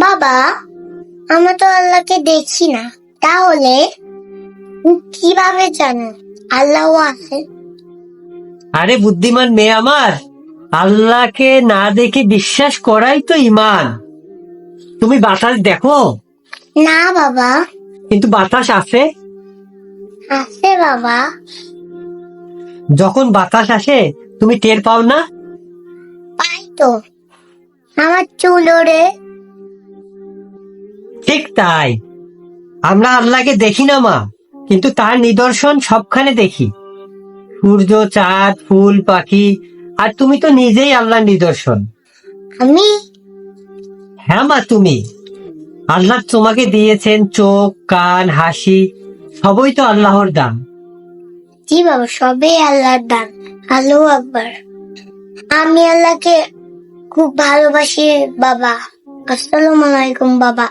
বাবা আমরা তো আল্লাহকে দেখি না। তাহলে কীভাবে জানো? আল্লাহ আছে। আরে বুদ্ধিমান মেয়ে আমার আল্লাহকে না দেখে বিশ্বাস করাই তো ইমান তুমি বাতাস দেখো? না বাবা। কিন্তু বাতাস আছে আছে বাবা। যখন বাতাস আসে তুমি টের পাও না? তো? আমার চুল ওড়ে। ঠিক তাই। আমরা আল্লাহকে দেখি না মা। কিন্তু তার নিদর্শন সবখানে দেখি। সূর্য চাঁদ ফুল পাখি আর তুমি তো নিজেই আল্লাহর নিদর্শন। আমি? হ্যাঁ মা তুমি। আল্লাহ তোমাকে দিয়েছেন চোখ কান হাসি সবই তো আল্লাহর দান। জি বাবা সবই আল্লাহর দান। আল্লাহ আকবার। আমি আল্লাহকে খুব ভালোবাসি বাবা। আসসালামু আলাইকুম বাবা।